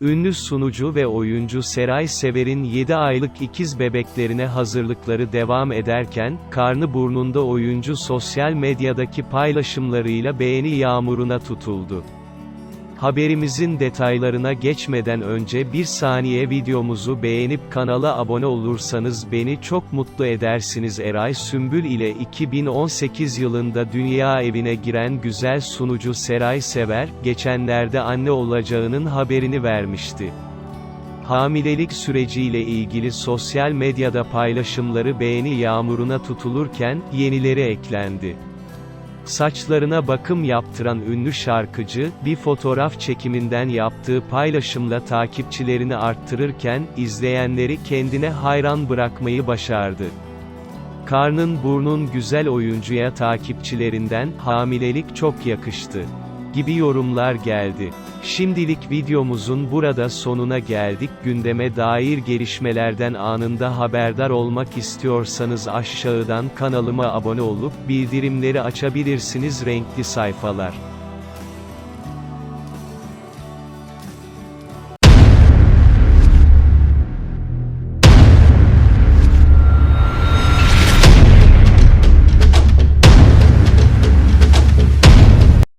Ünlü sunucu ve oyuncu Seray Sever'in 7 aylık ikiz bebeklerine hazırlıkları devam ederken, karnı burnunda oyuncu sosyal medyadaki paylaşımlarıyla beğeni yağmuruna tutuldu. Haberimizin detaylarına geçmeden önce bir saniye videomuzu beğenip kanala abone olursanız beni çok mutlu edersiniz. Eray Sümbül ile 2018 yılında dünya evine giren güzel sunucu Seray Sever, geçenlerde anne olacağının haberini vermişti. Hamilelik süreciyle ilgili sosyal medyada paylaşımları beğeni yağmuruna tutulurken, yenileri eklendi. Saçlarına bakım yaptıran ünlü şarkıcı, bir fotoğraf çekiminden yaptığı paylaşımla takipçilerini arttırırken, izleyenleri kendine hayran bırakmayı başardı. Karnın burnun güzel oyuncuya takipçilerinden, hamilelik çok yakıştı gibi yorumlar geldi. Şimdilik videomuzun burada sonuna geldik. Gündeme dair gelişmelerden anında haberdar olmak istiyorsanız aşağıdan kanalıma abone olup bildirimleri açabilirsiniz renkli sayfalar.